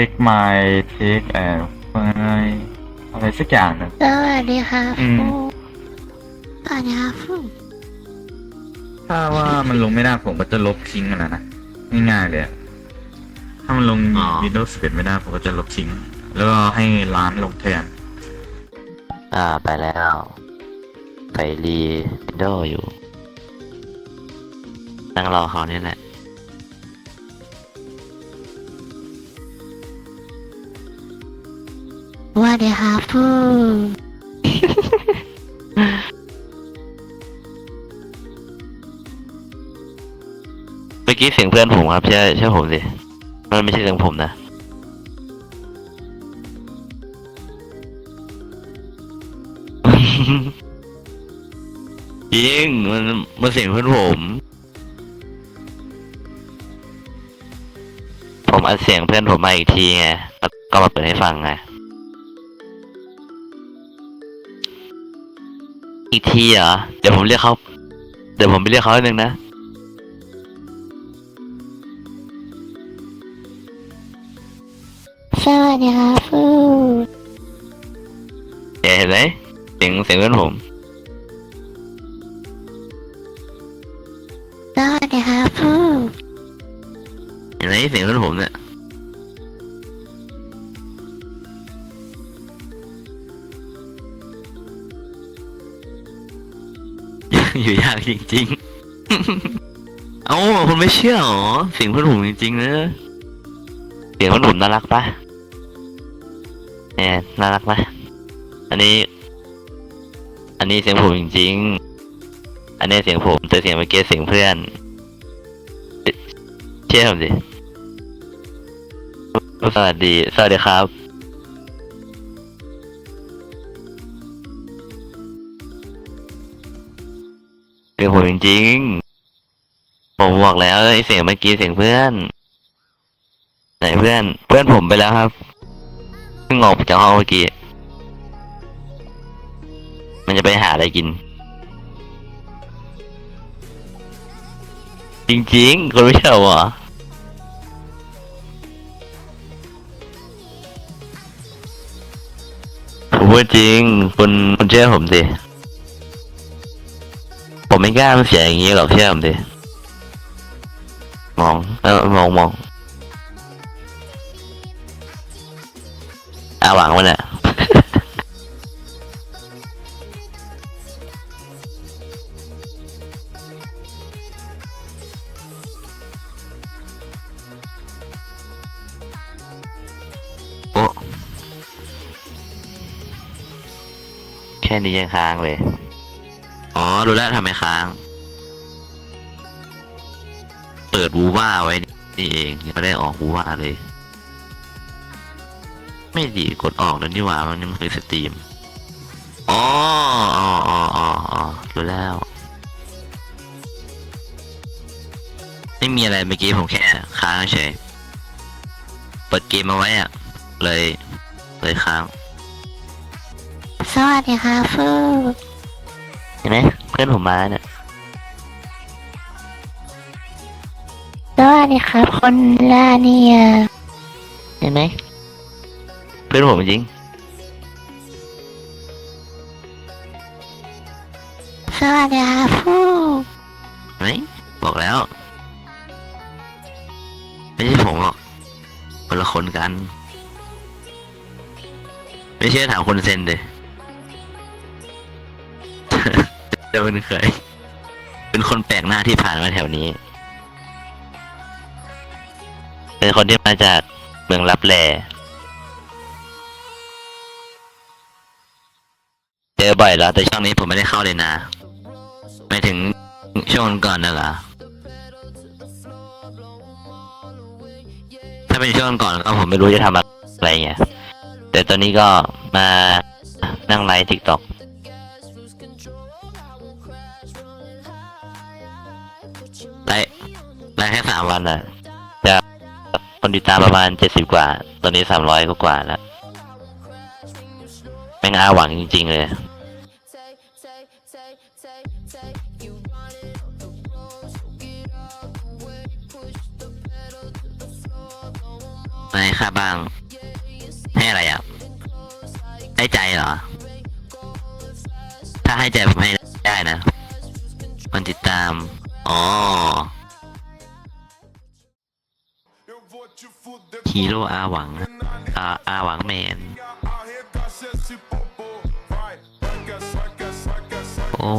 อะไรเทคไมเทคแอร์อะไรสักอย่างหนึงสวัสดีครับอืม ฟูสวัสดีครับฟูถ้าว่ามันลงไม่ได้ผมก็จะลบทิ้งอะนะนะง่ายๆเลยอะถ้ามันลง อ๋อ Windows 11ไม่ได้ผมก็จะลบทิ้ง แล้วก็ให้ร้านลงแทน อ่าไปแล้วไปรีวินโดว์อยู่นั่งรอเขาเนี่ยแหละ สวัสดีครับฟูเมื่อกี้เสียงเพื่อนผมครับเชื่อเชื่อผมสิมันไม่ใช่เสียงผมนะ จริงมันมันเสียงเพื่อนผม ผมอัดเสียงเพื่อนผมมาอีกทีไงแล้วก็มาเปิดให้ฟังไง อีกทีเหรอ เดี๋ยวผมเรียกเขาเดี๋ยวผมไปเรียกเขาให้นึงนะ สวัสดีครับฟูเนี่ยเห็นไหมเสียงเสียงเพื่อนผม สวัสดีครับฟูเห็นไหมเสียงเพื่อนผมเนี่ย จริงๆ เอ้าคุณไม่เชื่อเหรอเสียงเพื่อนผมจริงๆนะเสียงเพื่อนผมน่ารักปะเนี่ยน่ารักปะอันนี้ อันนี้เสียงผมจริงๆ อันนี้เสียงผมแต่เสียงเมื่อกี้เสียงเพื่อนเชื่อผมดิสวัสดี สวัสดีครับ เสียงผจริงๆผมบอกแล้วไอ้เสียงเมื่อกี้เสียงเพื่อน ไหนเพื่อน เพื่อนผมไปแล้วครับเพิ่งออกจากห้องเมื่อกี้ มันจะไปหาอะไรกิน จริงๆคุณไม่เชื่อเหรอผมพูดจริง คุณคุณเชื่อผมสิ ผมไม่กล้ามันเสียอย่างนี้หรอกเชื่อผมดิมองเออมองมองอาหวังมันอะโอ้แค่นี้ยังค้างเลย อ๋อ รู้แล้วทำไมค้าง เปิดวูว่าไว้นี่เองยังไม่ได้ออกวูว่าเลย ไม่ดีกดออกแล้วนี่หว่ามันยังเคยสตรีมอ๋ออ๋ออ๋ออ๋ออ๋อรู้แล้ว ไม่มีอะไรเมื่อกี้ผมแค่ค้างเฉย เปิดเกมมาไว้อะเลย เลยค้าง สวัสดีครับฟูเห็นไหมเพื่อนผมมาเนี่ยสวัสดีครับคนลาเนียเห็นไหมเพื่อนผมจริง สวัสดีครับฟูเห็นไหมบอกแล้ว ไม่ใช่ผมหรอกคนละคนกัน ไม่เชื่อถามคนเซนเลย จะเป็นเคย เป็นคนแปลกหน้าที่ผ่านมาแถวนี้ เป็นคนที่มาจากเมืองลับแลเจอบ่อยแล้วแต่ช่วงนี้ผมไม่ได้เข้าเลยนะไม่ถึงช่วงก่อนน่ะเหรอถ้าเป็นช่วงก่อนก็ผมไม่รู้จะทำอะไรเงี้ยแต่ตอนนี้ก็มานั่งไลฟ์ทิกตอก นายใสามวันน่ะ จะคนติดตามประมาณเจ็ดสิบกว่า ตอนนี้สามร้อยกว่าแล้วแม่นอาหวังจริง ๆ เลย นายค่าบ้าง ให้อะไรอะ ให้ใจเหรอ ถ้าให้ใจผมให้ได้นะ คนติดตาม อ๋อ ฮีโร่อาหวังอาอาหวังแมน โอ้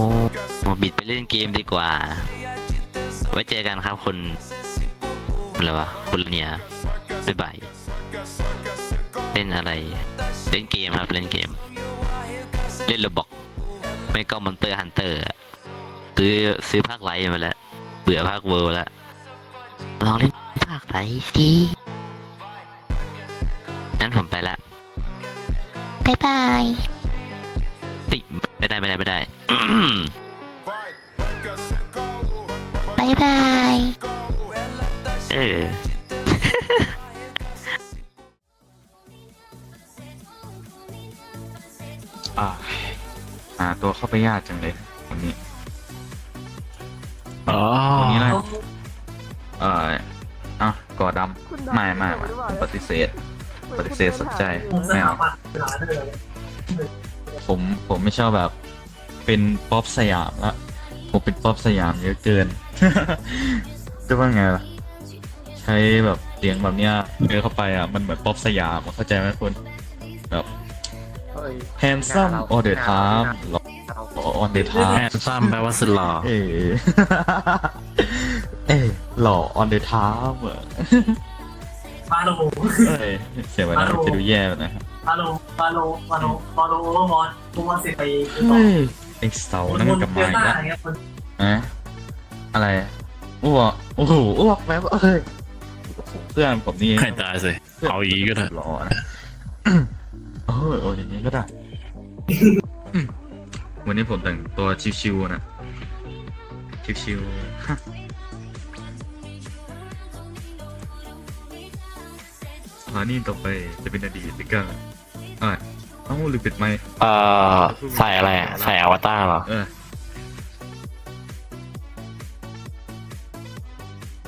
บิดไปเล่นเกมดีกว่า ไว้เจอกันครับคุณอะไรวะคุณเนี่ยบ๊ายบายเล่นอะไร เล่นเกมครับ เล่นเกม เล่นระบอก ไม่ก็มอนเตอร์ฮันเตอร์ซื้อซื้อภาคไลท์มาแล้ว เบื่อภาคเวิร์แล้วลองเล่นภาคไลท์สิ ผมไปละบ๊ายบาย ติไม่ได้ไม่ได้ไม่ได้บ๊ายบาย เออ อ่าหาตัวเข้าไปยากจังเลยวันนี้อ๋อวันนี้อะไรเอ่ออะก่อดำไม่ไม่ไม่ผมปฏิเสธ ปฏิเสธสนใจไม่เอาผมผมไม่ชอบแบบ เป็นป๊อปสยามละผมเป็นป๊อปสยามเยอะเกินจะว่าไงล่ะใช้แบบเสียงแบบเนี้ยเดินเข้าไปอะมันเหมือนป๊อปสยามอะเข้าใจไหมคุณแบบแฮนซัมออเดอร์ทามหล่อออเดอร์ทามแอนซัมแปลว่าสุดหล่อเออเออหล่อออนเดอร์ทามอะ มาโลเอ้ยเสียงวันนั้นจะดูแย่นะครับมาโลมาโลมาโลมาโลโอเวอร์มอนโอเวอร์เซไปคือต่อเฮ้ยไอเสานั่นมันกลับเดมาลอีกต้าแล้วอย่างเงี้ยคนอะอะไรอ้วกโอ้โหอ้วกแบบเอ้ยเพื่อนผมนี่ให้ตายสิเอาอีกก็เถอะหล่อนะเออโอ้ยอย่างนี้ก็ได้อืมวันนี้ผมแต่งตัวชิวๆนะ ชิวๆ สถานีต่อไปจะเป็นอดีตหรือก็อะเอ้าหรือปิดไมค์เอ่อใส่อะไรอะใส่อวตารเหรอ เออ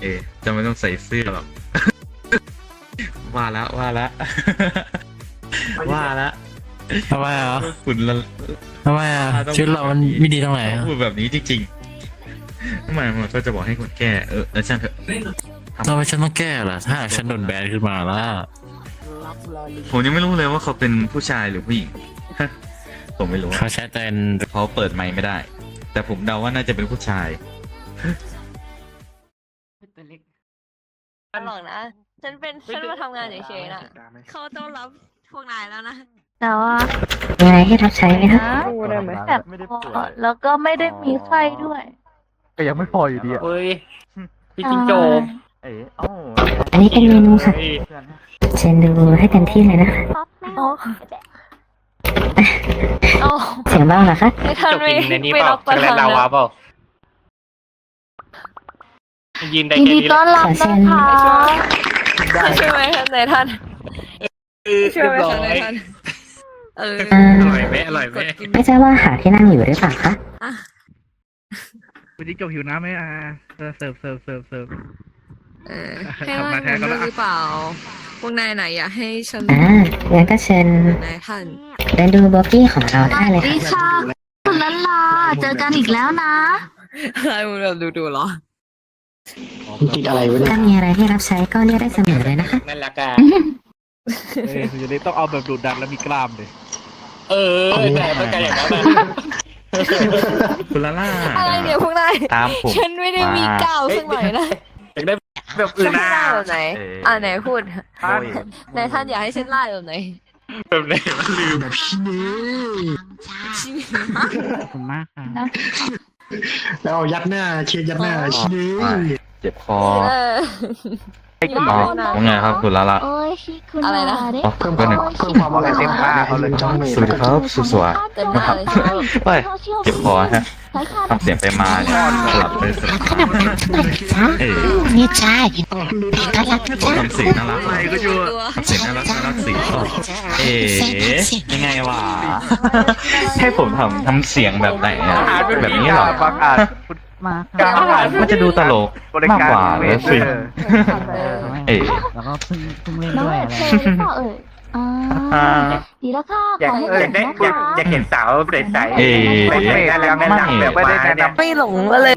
เอะจะไม่ต้องใส่เสื้อหรอก ว่าละว่าละ ว่าละทำไมอะคุณละ ทำไมอะชุดเรามันไม่ดีตรงไหนอะ พูดแบบนี้จริงๆทำไมมันก็จะบอกให้คุณแก้เออแล้วช่างเถอะ ทำไมฉันต้องแก้ล่ะ ถ้าหากฉันโดนแบนขึ้นมาแล้วผมยังไม่รู้เลยว่าเขาเป็นผู้ชายหรือผู้หญิง ผมไม่รู้เขาใช้แต่นเขาเปิดไมค์ไม่ได้ แต่ผมเดาว่าน่าจะเป็นผู้ชายตลกนะ ฉันเป็นฉันมาทำงานเฉยๆนะเขาต้องรับพวกนายแล้วนะ แต่ว่ามีอะไรให้รับใช้ไหมคะแบบพอแล้วก็ไม่ได้มีไข้ด้วย ก็ยังไม่พออยู่ดีอะเฮ้ยพี่จิงโจม เอ๋อ้าอันนี้เป็นเมนูค่ะเชิญดูให้เต็มที่เลยนะคะโอ้โอ้เสียงเบ้าเหรอคะไม่ทันไม่ไม่รับประทานนะยินได้ยินแค่ดีนี้ต้อนรับนะคะช่วยไหมท่านนายท่านช่วยไหมท่านนายท่านเอออ่าอร่อยไหมอร่อยไหมกดกินไม่ทราบว่าหาที่นั่งอยู่หรือเปล่าคะอะคุณจิ๊กจบหิวน้ำไหมอ่าเสิร์ฟเสิร์ฟเสิร์ฟเสิร์ฟเสิร์ฟ เออให้ว่าอย่างนั้นหรือเปล่า พวกนายไหนอยากให้ฉันอ่างั้นก็เชิญนายท่าน เดินดูโบกี้ของเราได้เลยดีค่ะค่ะคุณลันลา เจอกันอีกแล้วนะ อะไรมึงแบบดูดูๆเหรอกินอะไรวะเนี่ยถ้ามีอะไรให้รับใช้ก็เรียกได้เสมอเลยนะคะ นั่นแหละกันเออคุณจะได้ต้องเอาแบบดูดดันแล้วมีกล้ามเลยเออแต่ต้องการอย่างนั้นคุณลาล่าอะไรเนี่ยพวกนาย ตามผม ฉันไม่ได้มีก้าวสักหน่อยนะ อยากได้ แบบอื่จะนให้นะล่าแบบไหน เอออ่ อ่าไหนพูดโอ้ยนายท่านอยากให้ฉันล่าแบบไหนแบบไหนมันลืมชิขอบคุณมากค่ะแล้วเอายัดหน้าเชียร์ยัดหน้าชี้เจ็บคอเออ อ๋อ ว่าไงครับคุณลาล่าโอ้ยชิคุณอะไรนะลาเด้อ๋อเพิ่มคก็วามหนึ่ง เพิ่มความอะไรเต็มตาเขาเลย จ้องเลยสวัสดีครับสุดสวยเต็มหน้าเลยใช่ไหม ไปเจ็บคอฮะทำ เสียงไปมาเนี่ยสลับไปสลับมาเอ๋นี่จ้ายินอ๋อลืมดีต้อนรับนะจ๊ะทำเสียงน่ารักอะไรก็อยู่ตัวทำเสียงน่ารักน่ารักสีเอ๋ยังไงวะให้ผมทำทำเสียงแบบไหนอะแบบนี้เหรอบางอาจมาคกล้ารับหาญมันจะดูตลกบริมากการกว่าเวเลยเตสิอร์เอ๋แล้วก็เพิ่งเพิ่งเล่นน้องด้วยเอ๋อะไรเคยหรื อเปล่าเอ่ยอ่าอ่าดีแล้วค่ะอยาขกอให้เออเก่อยางกได้นะอยากคะอยากเห็นสาวใสๆเอ๋ไม่ได้แนะนำแนะนำแบบไม่ได้แนะนำไม่หลงมาเลย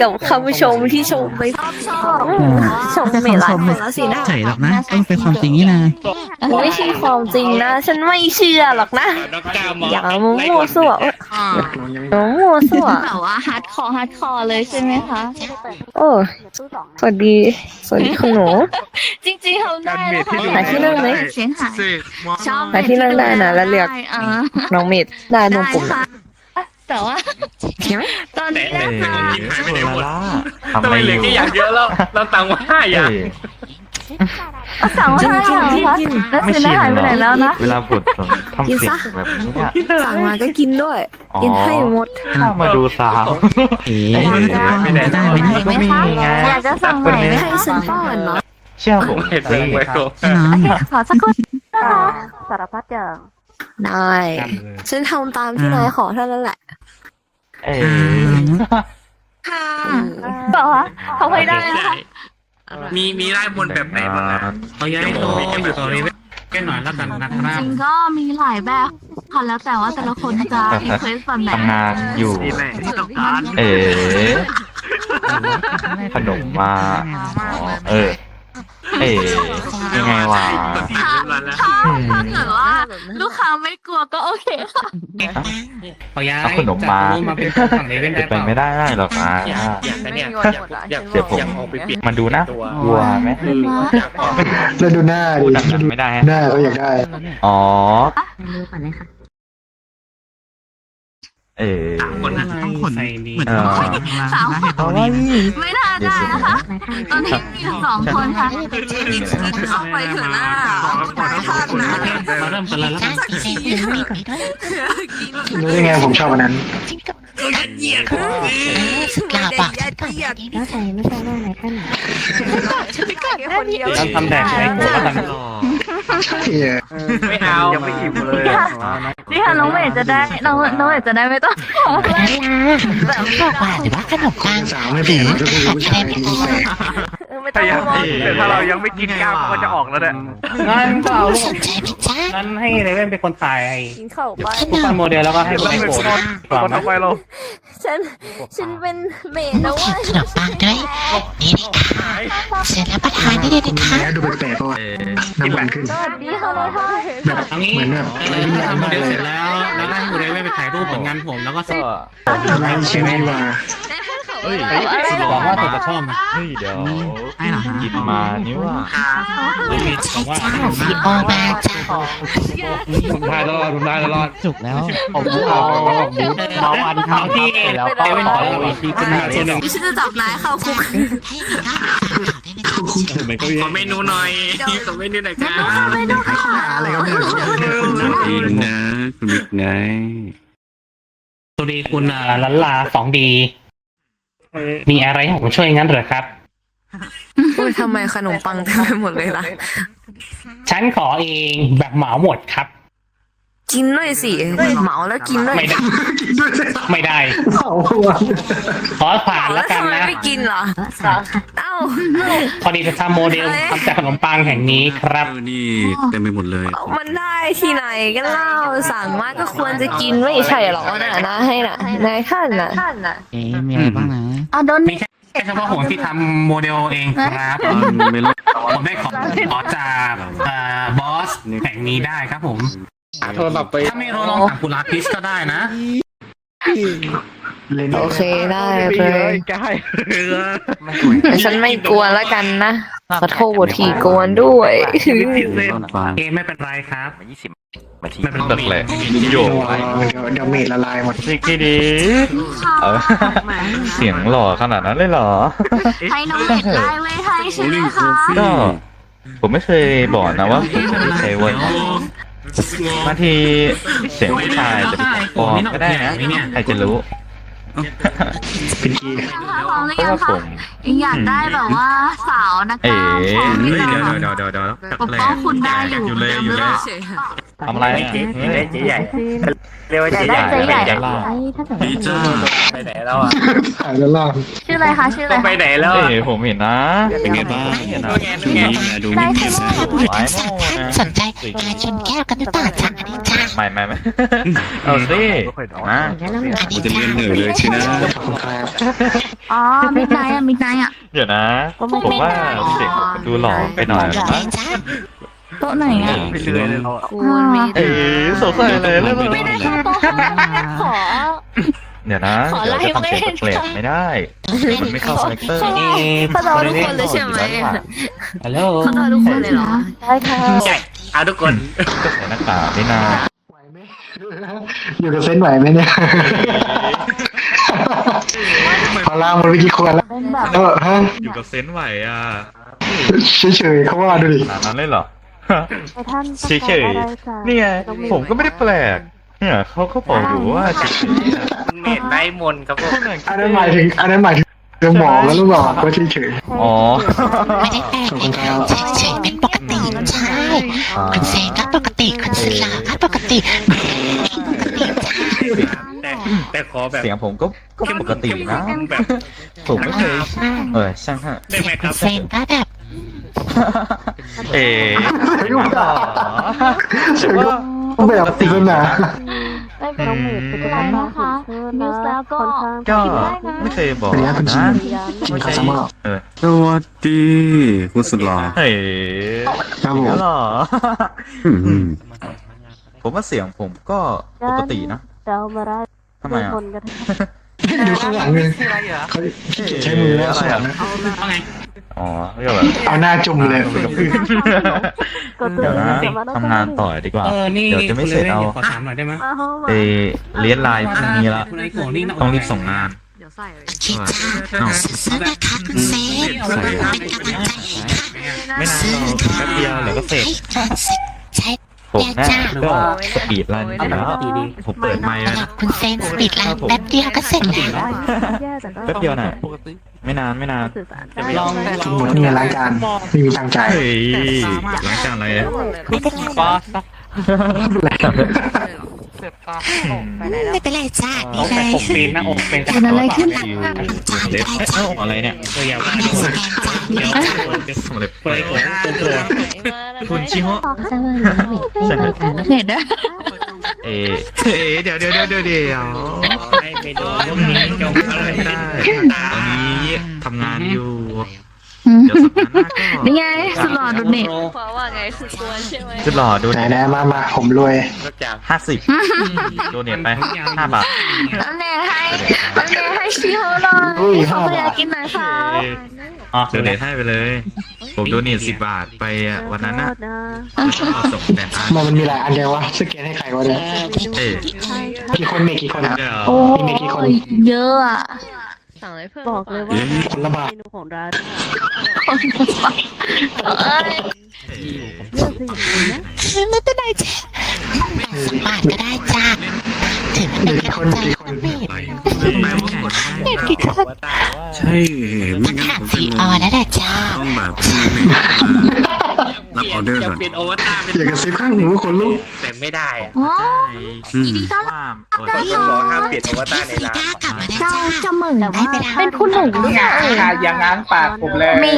กับคำชมที่ชมไปชอบชมเมหลายคนแล้วสินะใช่หรอกนะต้องเป็นความจริงนี่นะ ไม่ใช่ความจริงนะ ฉันไม่เชื่อหรอกนะอย่ามามั่วซั่วอย่ามามั่วซั่วแบบว่าฮาร์ดคอร์ฮาร์ดคอร์เลยใช่ไหมคะ โอ้สวัสดี สวัสดีคุณหนู จริงๆทำได้การเมทที่ดูหาที่นั่งไหมเสียงหายชอบหาที่นั่งได้นะแล้วเรียกเออน้องเมดได้นมปุ่มได้ค่ะแต่ว่าตอนนี้เอ๋นะคะโอลาล่าทำทำอะไรไมเหลืออยู่แค่อย่างเยอะแล้วเราตังค์มาห้าอเอ๋ย่างเอาสั่งว่าให้เหรอคะแล้วไม่สินชินหายไปหรไหนแล้วนะอเวลาบททำเสียงแบบนี้เนี่ยสั่งมาก็กินด้วย อ๋อกินให้หมดถ้ามาดูสาวเอ๋ไม่ได้ได้ไหมเนี่ยก็มีไงอยากจะสั่งใหม่ไหมให้ฉันป้อนเนาะ เชื่อผมเห็นสิไว้ก่อนพี่น้องขอสักคนนะคะสารพัดอย่างได้ ฉันทำตามที่นายขอเท่านั้นแหละ เอ๋ค่ะบอกว่าเขาให้ได้นะคะมีมีไล่มนต์แบบไหนบ้างอะเอาย้ายโตอยู่ตรงนี้แค่หน่อยแล้วกันนะคจรับริงๆก็มีหลายแบบค่ะแล้วแต่ว่าแต่ละคนจะรีเควสแบบไหนทำงานอยู่นี่แหละที่ต้องการเอ๋ขนมมาอ๋อเออ เอ๋ยังไงวะ ถ้าถ้าถ้าเกิดว่า ลูกค้าไม่กลัวก็โอเคค่ะเอาย้ายเอาขนมมา จากตรงนู้นมาเป็นฝั่งนี้เป็นเป็ได้นเปไปล่าไม่ได้หรอกนะอยากอยากนะเนี่ยอยากอยากเดี๋ยวผมอยากออกไปเปลี่ยนมาดูนะตัวกลัวไหมคืออยากออก แล้วดูหน้าพูดิดดังๆไม่ได้ฮะหน้าเขาอยากได้ อ๋อดูก่อนเลยค่ะ เอ๋คนนะต้องขนใส่ดีเออสามคนเพราะว่าไม่น่าได้นะคะ ตอนนี้มีอยู่สองคนค่ะ เอาไปเถอะหน้าตายท่านนะมาเริ่มกันเลยแล้วกันรู้ได้ไงผมชอบอันนั้นกล้าปะแล้วใส่ไม่ใช่หน้าไหนกันคนเดียวทำแดกใส่หัวแล้วกันใช่อะ ไม่เอา ยังไม่อิ่มเลยนี่ค่ะน้องเมย์จะได้น้องน้องเมย์จะได้ไม่ต้องบอกว่าหรือว่าขนมปังสาวไม่เปลี่ยนก็คือผู้ชายที่แปลกไม่ต้ถ้าองยังมองแต่ถ้าเรายังไม่กินกล้ามก็จะออกแล้วเนี่ยงั้นก็เอาลูกสนใจไหมจ๊ะงั้นให้เลเว่นเป็นคนถ่ายไอ้กินข้าวไปทุกคนโมเดลแล้วก็ให้เราไอ้เป็นโกคนก่อนคนนะต่อไปเราฉัน ฉันเป็นเมดนะเว้ยขนมปังด้วยนี่นะคะเสร็จแล้วประทานได้เลยนะคะแล้วดูแปลกๆเพราะว่าเอ๋น้ำมันขึ้นสวัสดีค่ะเลยค่ะแบบเอันนี้เหมือนแบบเออถ้าทำโมเดลเสร็จแล้ว แล้วให้คุณเลเว่นไปถ่ายรูปผลงานผมแล้วก็ส่งก็ไลฟ์ชีวิตว่าเฮ้ยบอกว่าตัวจะชอบนะเฮ้ยเดี๋ยวหยิบมานี่ว่าไม่มีบอกว่าจ้าซีโอมาจ้าผมถ่ายตลอดผมถ่ายตลอดจุกแล้วผมเอาเอาอันทำที่แล้วก็ขอแล้วที่เป็นส่วนหนึ่งฉันจะจับนายเข้าคุก ให้มีน้ำขาวได้เลยนะคะขอเมนูหน่อยขอเมนูหน่อยครับอะไรก็ไม่รู้จริงนะคุณมิกไงสวัสดีคุณอ่าลันลาสองดี มีอะไรให้ผมช่วยงั้นเหรอครับอุ้ยทำไมขนมปังเต็มไปหมดเลยล่ะ ฉันขอเองแบบเหมาหมดครับ กินด้วยสิเหมาแล้วกินด้วยไม่ได้ไม่ได้เอาหัวขอผ่านแล้วกันทำไมนะไม่กินเหรอเอ้าพอดีจะทำโมเดลทำจากขนมปังแห่งนี้ครับนี่เต็มไปหมดเลย มันได้ที่ไหนกันเล่าสั่งมาก็ควรจะกินไม่ใช่หรอน่ะนะให้น่ะนายท่านน่ะเอ๊ะมีอะไรบ้างนะอะโดนมีแค่แค่เฉพาะผมที่ทำโมเดลเองครับไม่ลดผมได้ขอขอจากเอ่อบอสแห่งนี้ได้ครับผม โทรศัพท์ไปถ้าไม่รู้ลองถามคุณลาพิสก็ได้นะเล่นโอเคได้ไม่เลเลยยกายแต่ฉันไม่กวนแล้วกันนะขอโทษทีกวนด้วยฟังเอไม่เป็นไรครับยี่สิบนาทีไม่เป็นตึกไรเลยโยกเดี๋ยวเดี๋ยวเมดละลายหมดสิกดีเออเสียงหล่อขนาดนั้นเลยเหรอให้น้องเมย์ไล่ไว้ให้ใช่ไหมคะก็ผมไม่เคยบอกนะว่าผมไม่ใช่เว้ย บางทีเสียงผู้ชายจะเป็นปลอมก็ได้นะใครจะรู้เป็นเกย์พร้อมหรือเพราะยังว่าผคะม อยากได้แบบว่าสาวนักกเอ๋ล้ามพร้อมหรืเฮ้ยอเดี๋ยวยังเดี๋ยวเดี๋ยวเดี๋ยวปกป้องคุณได้อยู่อยู่เลยอยู่เลย ทำอะไรเนี่ยเฮ้ยเจ๊ใหญ่เรียกว่าอยาเจ๊กใหได้ญ่เจ๊ใหญ่ล่าไอ้ถ้าเกิดดีจ้าไปไหนแล้วอะถ่ายด้านล่างชื่ออะไรคะชื่ออะไรต้องไปคะไหนแล้วเอ้อะยผมเห็นนะเป็นไงบ้างเห็นนะดูไงดูไงได้ค่ะ บุรุษทั้งสามท่านสนใจมาชนแก้วกันหรือเปล่าจ๊ะอันนี้จ้าไม่ไม่ไม่เอาสิมาแนะนำหน่อยผมจะเลื่อนเหนื่อยเลยใช่ไหมขอบคุณครับอ๋อมิดไนท์อะมิดไนท์อะเดี๋ยวนะ ผมว่าเด็กมันดูหล่อไปหน่อยไหนนะจ้าโต๊ะไหนอะไปเรื่อยเลยเราอะคุณมีเอ้ยสงสัยเลยแล้วไม่ได้เข้าโต๊ะขอ เดี๋ยวนะขอเดี๋ยวไล่จะทำเสียงไม่ได้แปลกๆไม่ได้ มันไม่เข้าคาแรคเตอร์ เขารอทุกคนเลยใช่ไหมฮัลโหลเขารอทุกคนเลยเหรอได้ค่ะใช่เอาทุกคนก็ใส่หน้ากากนี่นาไหวไหมอยู่กับเซนไหวไหมเนี่ยพอล่างมันไปกี่คนแล้วเป็นแบบเออฮะอยู่กับเซนส์ไหวอะเฉยๆเขาว่าดูดิขนาดนั้นเลยเหรอไอ้ท่านเฉยๆนี่ไงผมก็ไม่ได้แปลก เนี่ยเขาเขาบอกอยู่ว่าเฉยๆอะเมดไนท์มนต์ครับผมอันนั้นหมายถึงอันนั้นหมายถึงเรื่องหมอแล้วหรือเปล่าก็เฉยอ๋อ ไม่ได้แปลกเลยค่ะเฉยๆเป็นปกติใช่คุณเซนก็ปกติคุณศิลาก็ปกติปกติจ้าแต่แต่ขอแบบเสียงผมก็ก็ปกตินะแบบผมไม่เคย เออช่างฮะ ได้ไหมคคุรัณบ เซนก็แบบ เอ๋ๆไม่รู้หรอเฉยก็แบบปริศนา ได้เป็นน้องเมดเป็นอะไรนะคะนิวส์แล้วก็ก็ไม่เคยบอกเป็นไงคุณชินะนไม่คาใช่สมาเออสวัสดีคุณสุดหล่อเฮ้ยครับผมแล้วเหรออืมอืมผมว่าเสียงผมก็ปกตินะเดามาได้ทำไมอะคนกัน ดูข้างหลังเลยเขาใช้มือแล้วข้างหลังนะอ๋อก็แบบเอาหน้าจุ่มเลยก็เดี๋ยวนะทำงานต่อดีกว่า เออนี่เดี๋ยวจะไม่เสร็จเอาขอถามหน่อยได้ไหมเอเลียนไลน์พรุ่งนี้ละคุณไอ้โกนี่นะต้องรีบส่งงานเดี๋ยวใส่เลยคิดจ้าซื้อนะคะคุณเซนเป็นกำลังใจให้ค่ะไม่นานหรอกแป๊บเดียวเดี๋ยวก็เสร็จใช้ ผมแน่ก็สปีดรันอยู่แล้วผมเปิดไมค์แล้วสำหรันะบคุณเซนสปีดไลน์แป๊บเดียวก็เสร็จแล้ว แป๊บเดียวน่ะไม่นานไม่นานลองกินหมดเงินล้างจานไม่มีตังค์จ่ายเฮ้ยล้างจานอะไรอะ ไม่เป็นไร บอส ไม่เป็นไร จ้าต้นี่องไงไปปกปีนหน้าอกเป็นเกิดอะไรขึ้นคิวเล็บเอ้าอะไรเนี่ยตัวอย่างสแกนจ้านี่ไงเล็บเปิดโกนตัวตัวคุณชิโฮะใช่ไหมเห็นด้วยเอเอเดี๋ยวเดี๋ยวเดี๋ยวเดี๋ยวเดี๋ยวให้ไปดูพวกนี้จงอะไรไม่ได้ได้ตอนนี้ทำงานอยู่ เดี๋ยวสัปดาห์หน้าก็นี่ไงสุดหล่อดูเน็ต เพราะว่าไงคือกลัวใช่ไหมจะหล่อดูไหนไหนมามาผมรวยทุกอย่างห้าสิบโดเนทไปห้าบาทแล้วเนทให้แล้วเนทให้ชิโฮหน่อยอุ้ยขอห้าเบียบาทร์กินหน่อยค่ะอ๋อโดเนทให้ไปเลย ผมโดเนทสิบบาทไปอะวันนั้นน่ะเอาส่งแต่อันมันมันมีหลายอันเลยวะสแกนให้ใครวะเนี่ยเอ้ยกี่คนเมกี่คนอะ เดี๋ยว โอ้มีกี่คน ยเยอะอะ สั่งเลยเพิ่มบอกเลยว่าคนละบาท เมนูของร้านเอ้ยไม่เป็นไรจ้าสบายก็ได้จ้า ถือว่าเป็นกำลังใจให้เมดเมดกี่คนใช่ไม่มางั้นถามผมซีเป็นออนั่นแหละจ้าต้องแบบรับออเดอร์จะก่อน เปลี่ยนโอวตารเป็นอยากกระซิบข้างหูคนลูกแต่ไม่ได้อะโอ้อืม ว่ามเปิดต้องบอกห้ามเปลี่ยนโอวตารในร้านกลับมาได้เจ้าจ้า จะเหมือนแต่ว่าเป็นคุณหนูหรือเปล่าเอ่ยอย่างง้างปากผมเลย มี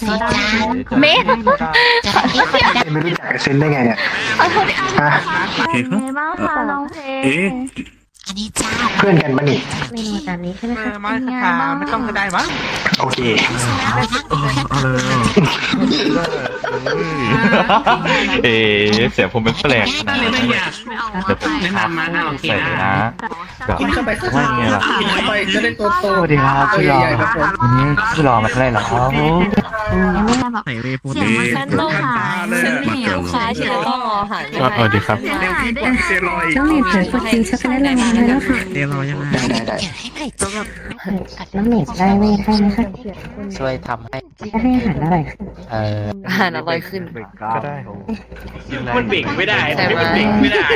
ซีจ้าเมฆ จะได้ที่คนได้ไม่รู้จักกับเซนได้ไงเนี่ยขอโทษที่อ่านฮะเป็นไงบ้างคะน้องเพลง เอ๊ะ อันนี้จ้าเพื่อนกันปะนี่เมนูจานนี้ใช่ไหมคะมาค่ะ ไม่ต้องก็ได้มั้งโอเคเอาเลยเอ๊ะเสียงผมเป็นแปลกขนาดเลยนั้นไม่เลยอยากเดี๋ยวผมแนะนำมานะโอเคใส่นะนะแบบว่าไงล่ะไปจะได้ตัวโตสวัสดีครับพี่รอวันนี้พี่รอมาเท่าไหร่เหรอครับไม่ได้แบบไหนเวพูดเสียงมันฉันต้องหาฉันไม่เห็นลูกค้าฉันต้องรอหาสวัสดีครับต้องรีบเผยคนกินช็อกโกแลตละลายแล้วค่ะเรียนรอยังไงได้ได้ได้เดี๋ยวให้ใครจ้ากับน้องเมดได้เวทให้นะคะช่วยทำให้ให้อาหารอะไรเอออาหารอร่อยขึ้นก็ได้มันเบ่งไม่ได้ใช่ไหมมันเบ่งไม่ได้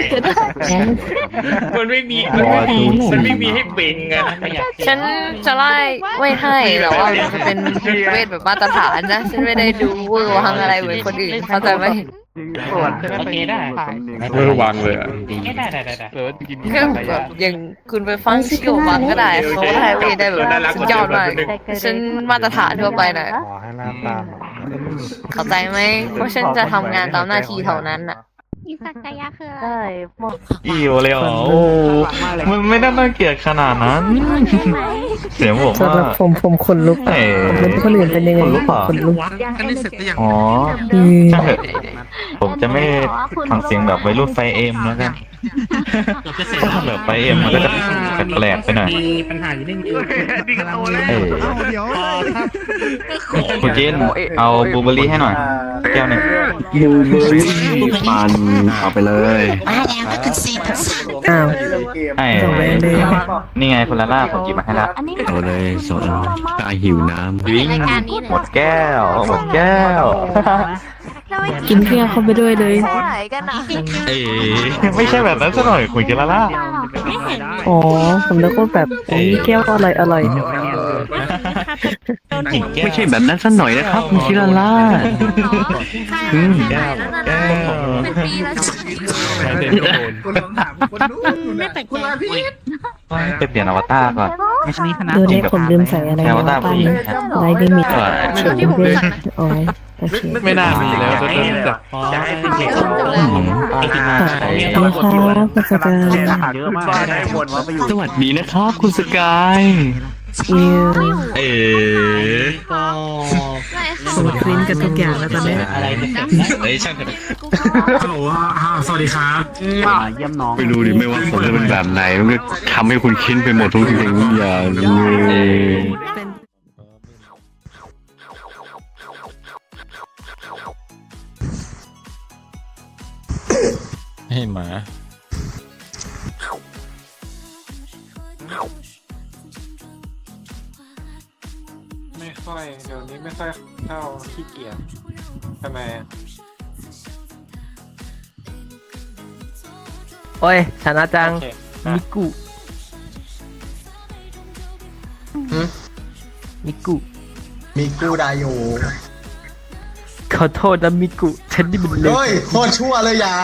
มันไม่มีมันไม่มีมันไม่มีให้เบ่งอะฉันจะไล่ไว้ให้แต่ว่ามันจะเป็นเวทแบบมาตรฐานนะฉันไม่ได้ดูเวอร์วังอะไรเหมือนคนอื่นเข้าใจไหม โอเคได้เวอร์วังเลยอะได้ได้ได้ได้เออกินก็แบบอย่างคุณไปฟังชิโกวังก็ได้เขาได้เวทได้แบบสุดยอดมากฉันมาตรฐานทั่วไปน่ะขอให้หน้าตาเข้าใจไหมเพราะฉันจะทำงานตามหน้าที่เท่านั้นน่ะ อิซากายะคืออะไรใช่หมดอิวเลยเหรอโอ้มันไม่ได้น่าเกลียดขนาดนั้น เสียงผมสำหว่ารับผมผมขนลุกเอ๋ผมเป็นคนอื่นเป็นยังไงขนลุกเหรอ ขนลุกอ๋อ อืม ช่างเถอะ ผมจะไม่ฟังเสียงแบบวัยรุ่นไฟเอ็มแล้วกัน ถ้าทำแบบไฟเอ็มมันก็จะแปลกๆไปหน่อย มีปัญหาอยู่เรื่องเดียวเออ เดี๋ยวคุณจินเอาบลูเบอร์รี่ให้หน่อย แก้วหนึ่งบูเบอรี่มันเอาไปเลยมาแล้วนะคุณเซนคุณสันอ้าว ไอ้ส่งไปเลยนี่ไงคุณลาล่าผมหยิบมาให้แล้วอันนี้เอาเลยสดตายหิวน้ำวิ่งรายการนี้หมดแก้ว หมดแก้ว กินเพียเข้าไปด้วยเลยเท่าไหร่กันนะเอ๋ไม่ใช่แบบนั้นซะหน่อยคุณจินลาล่าอ๋อ ผมนึกว่าแบบโอ้ยแก้วอร่อยอร่อยไม่ใช่แบบนั้นสักหน่อยนะครับคุณคิราล่าอืมแก้วแก้วเป็นปีแล้วไม่เด่นก็โดนไม่แต่คุณพี่ไปเปลี่ยนอวตารก่อนดูเนี่ยผมลืมใส่อะไรแอวมาตารบ้าผู้งหญิงไลท์ลิมิตก็เขียนด้วยโอ้ย โอเคไม่น่ามีแล้วจะเริ่มจากจะให้เป็นเด็กอืมที่น่าใช้ดีครับคุณสกายเยอะมากได้วนว่าไปอยู่สวัสดีนะครับคุณสกายอิวเอ๋ก็สูตรคลินกับทุกอย่างแล้วตอนนี้อะไรจะเสร็จเฮ้ยช่างเถอะฮัลโหลสวัสดีครับเยี่ยมน้องไม่รู้ดิไม่ว่าผมจะเป็นแบบไหนมันก็ทำให้คุณคิดไปหมดทุกสิ่งทุกอย่างเลย ให้หมา ไม่ค่อย เดี๋ยวนี้ไม่ค่อยเข้าขี้เกียจทำไมอะโอ้ยชนะจัง โอเคมิกุมิกุ มีกูได้อยู่ ขอโทษนะมิกุฉันนี่มันเล็กเฮ้ยโคตรชั่วเลยอย่า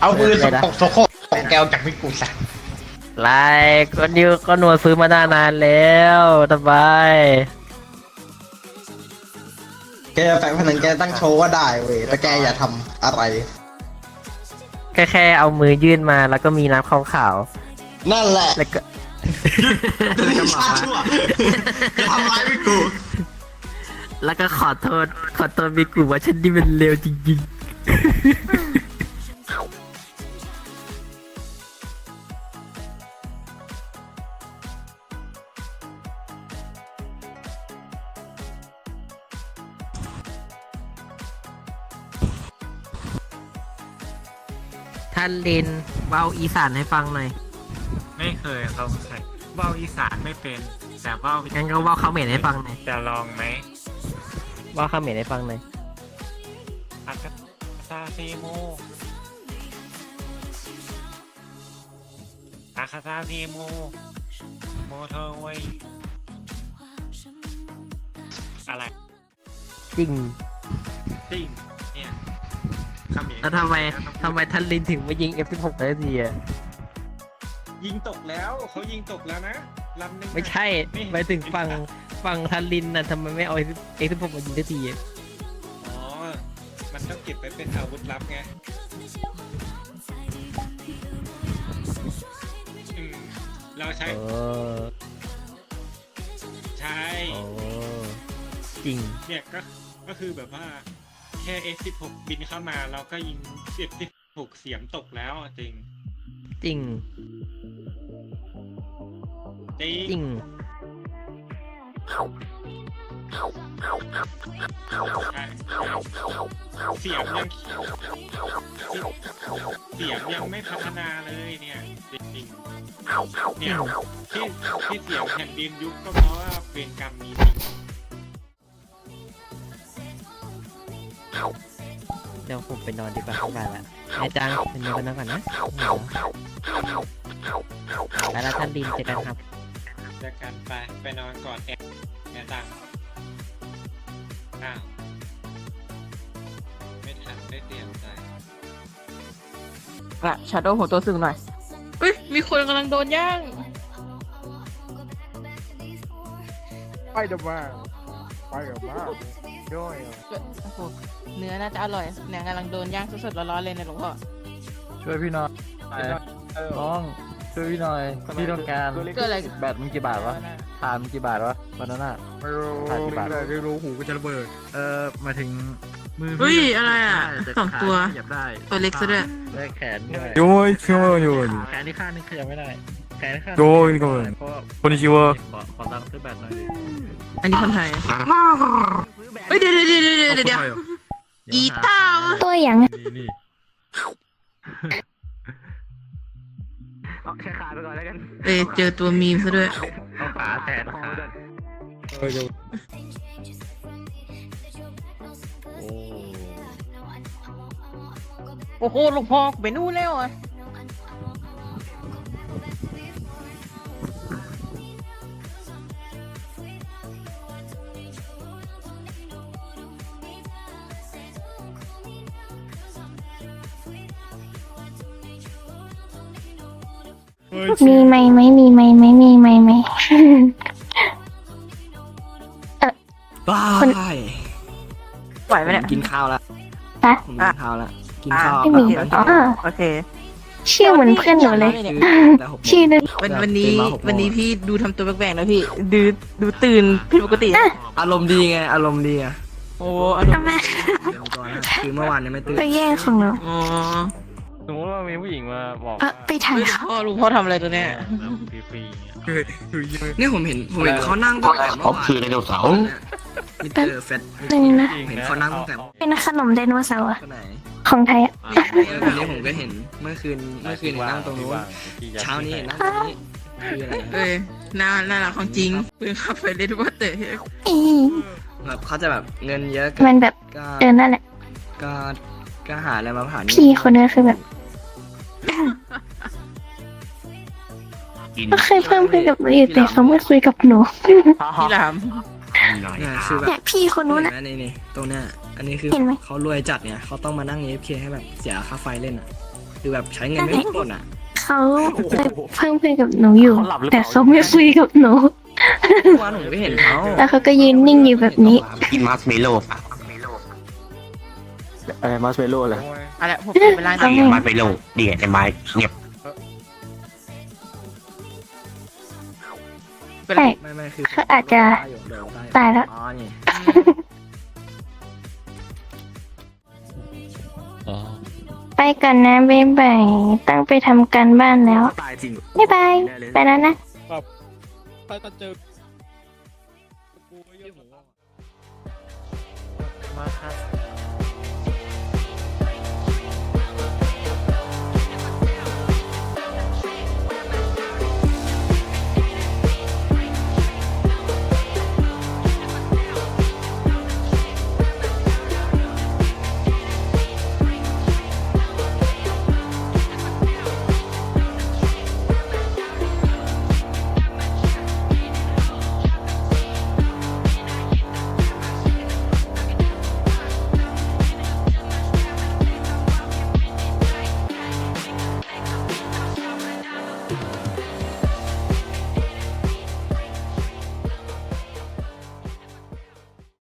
เอามือสกปรกสกปรกของแกวจากมิกูสักไลค์ก็นิวก็หนวดซื้อมานานแล้วสบายแกแฝงผนังแกตั้งโชว์ว่าได้เว้ยแต่แกอย่าทำอะไร แค่แค่เอามือยื่นมาแล้วก็มีน้ำขาวนั่นแหละ ๆแล้วก็ ชาชั่วทำร้ายมิกูแล้วก็ขอโทษ ขอโทษมิกุว่าฉันนี่มันเลวจริงๆท่านลินเว้าอีสานให้ฟังหน่อย ไม่เคยเขาใส่ว่าวอีสานไม่เป็น แต่ว่าวงั้นก็เว้าเขมรให้ฟังหน่อยจะลองไหมเว้าเขมรให้ฟังหน่อยอากาซาซีโมอาคาซาซีโมโมเทอร์เวยอะไรจริงจริงเนี่ยคำนี้แล้วทำไมทำไมท่านลินถึงไม่ยิง F16 ได้ทีอะ ยิงตกแล้วเขายิงตกแล้วนะลำหนึงไม่ใช่หมายถึงฝั่งฝั่งท่านลินนะทำไมไม่เอา F16 มายิงได้ทีอะอ๋อ มันต้องเก็บไปเป็นอาวุธลับไงอืมเราใช้โอ้ใช้ โอ้จริง เนี่ยก็ ก็คือแบบว่า แค่ F16 บินเข้ามา เราก็ยิง F16 เสียมตกแล้วจริง จริง จริจริงงใช่เสียมยังเสียงยังไม่พัฒนาเลยเนี่ยจริงๆเนี่ยที่ที่เสียงแผ่นดินยุบก็เพราะว่าเวรกรรมนี้จริง เดี๋ยวผมไปนอนดีกว่าไม่ไหวละไอ้จังเป็นนอนกันก่อนนะแล้วแล้วท่านลินเจอกันครับจะกันไปไปนอนก่อนแอบแอบตังอ้าวไม่ทันได้เตรียมใจอะชาโดว์หัวตัวสึงหน่อยเฮ้ยมีคนกำลังโดนย่างไปเดี๋ยวมาไปเดี๋ยวมา ย่อยโอ้โหเนื้อน่าจะอร่อยเนี่ยกำลังโดนย่างสดๆร้อนๆเลยนะหลวงพ่อช่วยพี่หน่อยน้องช่วยพี่หน่อยพี่ต้องการเกิดอะไรแบตมันกี่บาทวะทานมันกี่บาทวะบานาน่า ไม่รู้ห้าสิบบาท ไม่รู้หูก็จะระเบิด เออมาถึงมือเฮ้ยพี่อะไรอะแต่สองตัวขาขยับได้ตัวเล็กซะด้วย ได้แขนด้วยโยยโยยโยยแขนที่ข้างนึงขยับไม่ได้ แขนที่ข้างโดยโดยเพราะว่าคนนี้ชื่อว่าขอขอตังค์ซื้อแบตหน่อยดิอันนี้คนไทยเฮ้ยเดี๋ยวเดี๋ยวเดี๋ยวเดี๋ยวเดี๋ยว อีเต้า ตัวอย่างนี่นี่เอาแค่ขาไปก่อนแล้วกันเอ้ยเจอตัวมีมซะด้วย เอาขาแทนขาเออเดี๋ยวโอ้โอ้โหหลวงพ่อไปนู่นแล้วอะ มีไหมไหมมีไหมไหมมีไหมไหม บ้าคน ไหวไหมเนี่ย กินข้าวแล้วฮะ ผมกินข้าวแล้วกินข้าวไม่มีอ๋อโอเค ชื่อเหมือนเพื่อนหนูเลย แต่หกโมงชื่อนึง วันวันนี้ตื่นมาหกโมงวันนี้พี่ดูทำตัวแปลกๆนะพี่ดูดูตื่นผิดปกติอารมณ์ดีไง อารมณ์ดีอะโอ้อารมทำณ์ไมเดี๋ยวก่อนนะคือเมื่อวานเนี่ยไม่ตื่นไปแย่งของหนูอ๋อ สมมติว่ามีผู้หญิงมาบอกเออไปถ่ายเฮ้ยหลวงเขาพ่อหลวงพ่อทำอะไรตัวเนี้ยฟรีๆเนี่ยนี่ผมเห็นผมเห็นเขานั่งตั้งแต่เมื่อวานคือไดโนเสาร์มิสเตอร์เฟสนึงนะ เห็นเขานั่งตั้งแต่ เป็นขนมไดโนเสาร์อะคนไหนของไทยอะเออวันนี้ผมก็เห็นเมื่อคืนเมื่อคืนเห็นนั่งตรงนู้นเช้านี้เห็นนั่งตรงนี้คืออะไรนะเอ้ยน่าน่ารักของจริงเพิ่งเข้าไปเล่นว่าแต่อีแบบเขาจะแบบเงินเยอะมันแบบก็เออนั่นแหละก็ก็หาอะไรมาผ่านพี่คนนี้คือแบบ ก็เคยเพิ่มคุยกับหนูอยู่แต่เขาไม่คุยกับหนู พี่หลาม เนี่ยคือแบบเนี่ยพี่คนนู้นเห็อะนไหมนี่นี่ตรงเนี้ยอันนี้คือเห็นไหมเขารวยจัดเนี่ยเขาต้องมานั่ง AFK ให้แบบเสียค่าไฟเล่นอะคือแบบใช้เงินไม่หมดอะเขาเคยเพิ่มคุยกับหนูอยู่แต่เขาไม่คุยกับหนู เมื่อวานผมก็เห็นเขาแล้วเขาก็ยืนนิ่งอยู่แบบนี้ กินมาร์ชเมลโล่ อะไรมาสเปโร่เลยเอาละผมเปลี่ยนเวลาต้องหน่อยมาร์ชเมลโล่ดีไอ้ไม้เงียบเวลาใช่ไม่ไม่คือเขาอาจจะเดินได้ตายแล้ว อ๋อนี่ไปก่อนนะบ๊ายบายต้องไปทำการบ้านแล้วตายจริงบ๊ายบายไปแล้วนะถ้าเจอมาครั